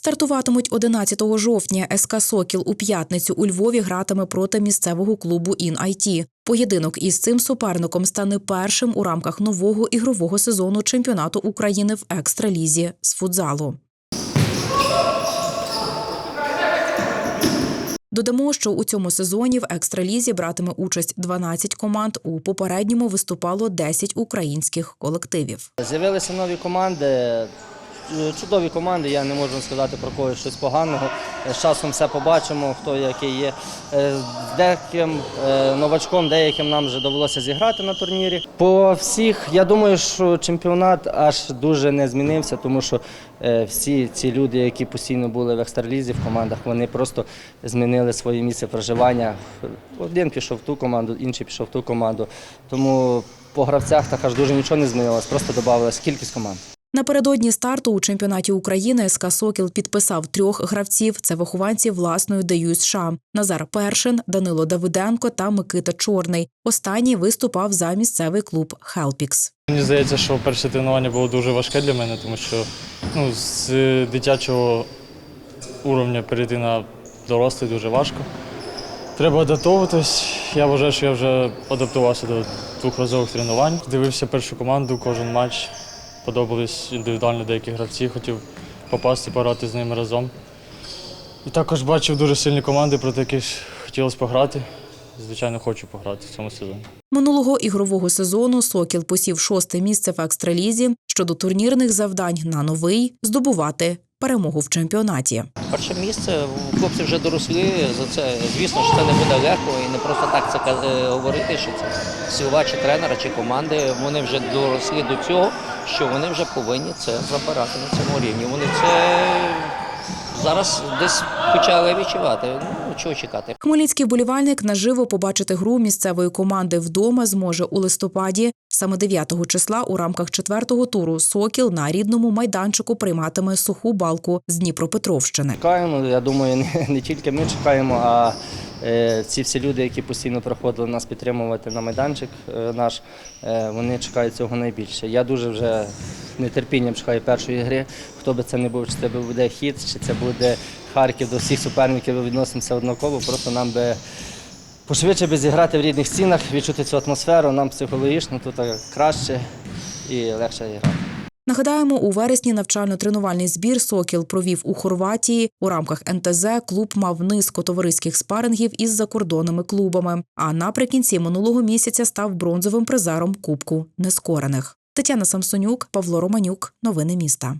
Стартуватимуть 11 жовтня. СК Сокіл у п'ятницю у Львові гратиме проти місцевого клубу «Ін-Айті». Поєдинок із цим суперником стане першим у рамках нового ігрового сезону чемпіонату України в екстралізі з футзалу. Додамо, що у цьому сезоні в екстралізі братиме участь 12 команд. У попередньому виступало 10 українських колективів. З'явилися нові команди, чудові команди, я не можу сказати про когось щось поганого. Е, З часом все побачимо, хто який є. Е, З деяким е, новачком, деяким нам вже довелося зіграти на турнірі. По всіх, я думаю, що чемпіонат аж дуже не змінився, тому що е, всі ці люди, які постійно були в екстралізі в командах, вони просто змінили своє місце проживання. Один пішов в ту команду, інший пішов в ту команду. Тому по гравцях так аж дуже нічого не змінилось, просто додавалась кількість команд. Напередодні старту у чемпіонаті України СК Сокіл підписав трьох гравців. Це вихованці власної ДЮ США – Назар Першин, Данило Давиденко та Микита Чорний. Останній виступав за місцевий клуб Хелпікс. Мені здається, що перше тренування було дуже важке для мене, тому що ну, з дитячого уровня перейти на дорослий дуже важко. Треба адаптовуватись. Я вважаю, що я вже адаптувався до двохразових тренувань. Дивився першу команду, кожен матч. Подобались індивідуально деякі гравці, хотів попасти, пограти з ними разом. І також бачив дуже сильні команди, проти яких хотілося пограти. Звичайно, хочу пограти в цьому сезоні. Минулого ігрового сезону Сокіл посів шосте місце в екстралізі. Щодо турнірних завдань на новий здобувати перемогу в чемпіонаті. Перше місце хлопці вже доросли За це звісно, що це не буде легко і не просто так це е, говорити, що це силова чи тренера, чи команди. Вони вже доросли до цього, що вони вже повинні це забирати на цьому рівні. Вони це зараз десь почали відчувати. Ну чого чекати? Хмельницький вболівальник наживо побачити гру місцевої команди вдома зможе у листопаді. Саме 9 числа у рамках четвертого туру Сокіл на рідному майданчику прийматиме суху балку з Дніпропетровщини. Чекаємо, я думаю, не, не тільки ми чекаємо, а е, ці всі люди, які постійно приходили нас підтримувати на майданчик е, наш, е, вони чекають цього найбільше. Я дуже вже нетерпінням чекаю першої гри. Хто би це не був, чи це буде хід, чи це буде Харків, до всіх суперників ми відносимося однаково. Просто нам би пошвидше би зіграти в рідних стінах, відчути цю атмосферу, нам психологічно тут е, краще і легше грати. Нагадаємо, у вересні навчально-тренувальний збір Сокіл провів у Хорватії. У рамках НТЗ клуб мав низку товариських спарингів із закордонними клубами. А наприкінці минулого місяця став бронзовим призером Кубку нескорених. Тетяна Самсонюк, Павло Романюк. Новини міста.